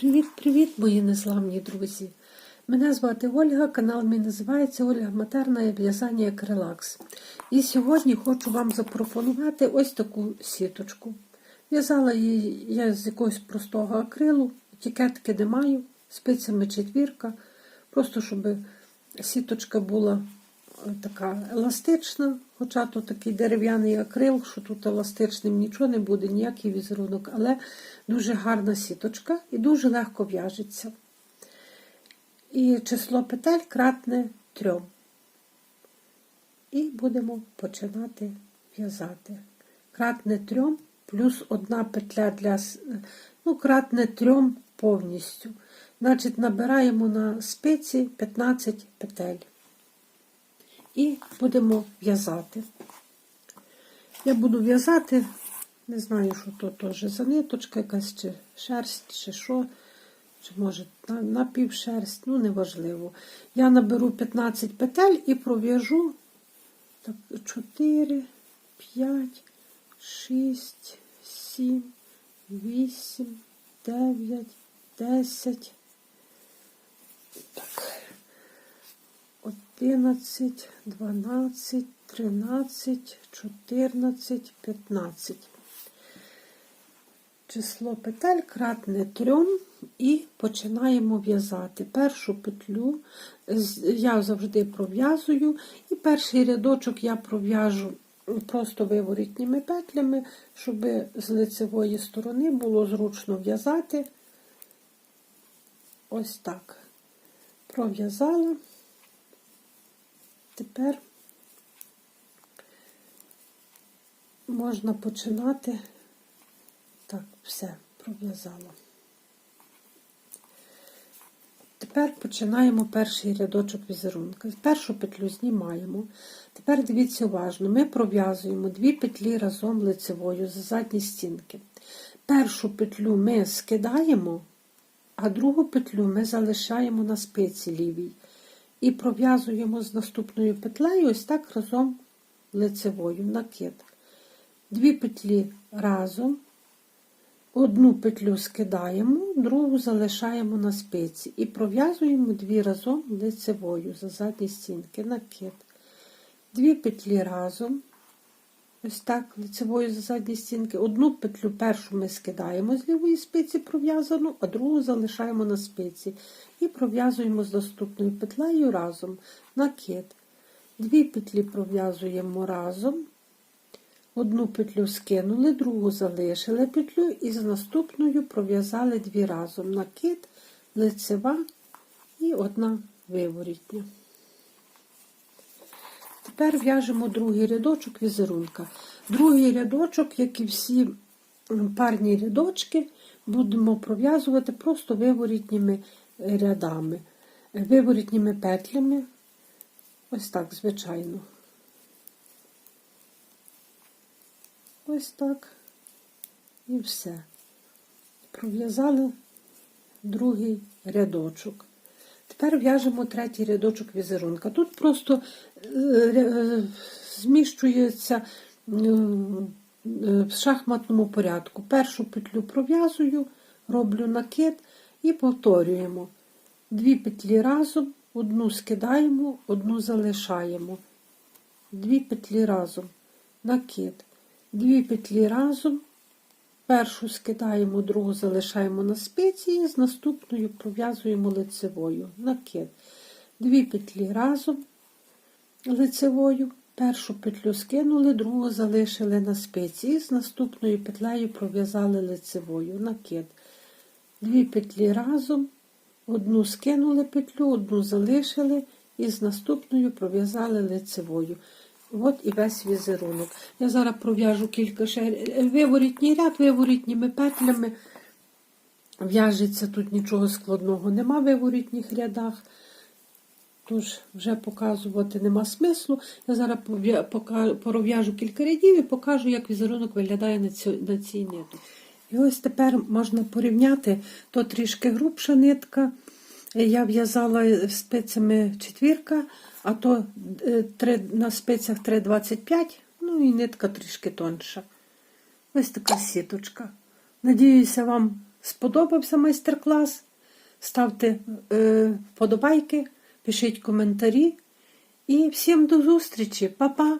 Привіт-привіт, мої незламні друзі! Мене звати Ольга, канал мій називається Ольга Матерна в'язання як релакс. І сьогодні хочу вам запропонувати ось таку сіточку. В'язала її я з якогось простого акрилу, етикетки не маю, спицями четвірка, просто щоб сіточка була така еластична, хоча тут такий дерев'яний акрил, що тут еластичним нічого не буде, ніякий візерунок, але дуже гарна сіточка і дуже легко в'яжеться. І число петель кратне трьом. І будемо починати в'язати. Кратне трьом плюс одна петля для ну, кратне трьом повністю. Значить, набираємо на спиці 15 петель. І будемо в'язати. Я буду в'язати, не знаю, що то теж за ниточка, якась чи шерсть, чи що, чи може на- напівшерсть, ну неважливо. Я наберу 15 петель і пров'яжу так, 4, 5, 6, 7, 8, 9, 10. Так. 11, 12, 13, 14, 15. Число петель кратне трьом і починаємо в'язати. Першу петлю я завжди пров'язую, і перший рядочок я пров'яжу просто виворітніми петлями, щоб з лицевої сторони було зручно в'язати. Ось так. Пров'язала. Тепер можна починати. Так, все, пров'язала. Тепер починаємо перший рядочок візерунка. Першу петлю знімаємо. Тепер дивіться уважно, ми пров'язуємо дві петлі разом лицевою з задні стінки. Першу петлю ми скидаємо, а другу петлю ми залишаємо на спиці лівій. І пров'язуємо з наступною петлею ось так разом лицевою накид. Дві петлі разом, одну петлю скидаємо, другу залишаємо на спиці і пров'язуємо дві разом лицевою за задні стінки накид. Дві петлі разом, ось так, лицевою за задні стінки. Одну петлю першу ми скидаємо з лівої спиці пров'язану, а другу залишаємо на спиці. І пров'язуємо з наступною петлею разом накид. Дві петлі пров'язуємо разом. Одну петлю скинули, другу залишили петлю і з наступною пров'язали дві разом накид, лицева і одна виворітня. Тепер в'яжемо другий рядочок візерунка. Другий рядочок, як і всі парні рядочки, будемо пров'язувати просто виворітніми рядами, е, виворітніми петлями. Ось так, звичайно. Ось так. І все. Пров'язали другий рядочок. Тепер в'яжемо третій рядочок візерунка. Тут просто е, е, зміщується е, в шахматному порядку. Першу петлю пров'язую, роблю накид і повторюємо. Дві петлі разом, одну скидаємо, одну залишаємо. Дві петлі разом, накид. Дві петлі разом, першу скидаємо, другу залишаємо на спиці і з наступною пров'язуємо лицевою накид. Дві петлі разом лицевою, першу петлю скинули, другу залишили на спиці і з наступною петлею пров'язали лицевою накид. Дві петлі разом, одну скинули петлю, одну залишили і з наступною пров'язали лицевою. От і весь візерунок. Я зараз пров'яжу кілька ще виворітній ряд, виворітніми петлями. В'яжеться тут нічого складного нема в виворітніх рядах. Тож вже показувати нема смислу. Я зараз пров'яжу кілька рядів і покажу, як візерунок виглядає на, цю, на цій нитці. І ось тепер можна порівняти то трішки грубша нитка. Я в'язала спицями четвірка, а то е, на спицях 3,25, ну і нитка трішки тонша. Ось така сіточка. Надіюся, вам сподобався майстер-клас, ставте е, вподобайки, пишіть коментарі. І всім до зустрічі, Па-па!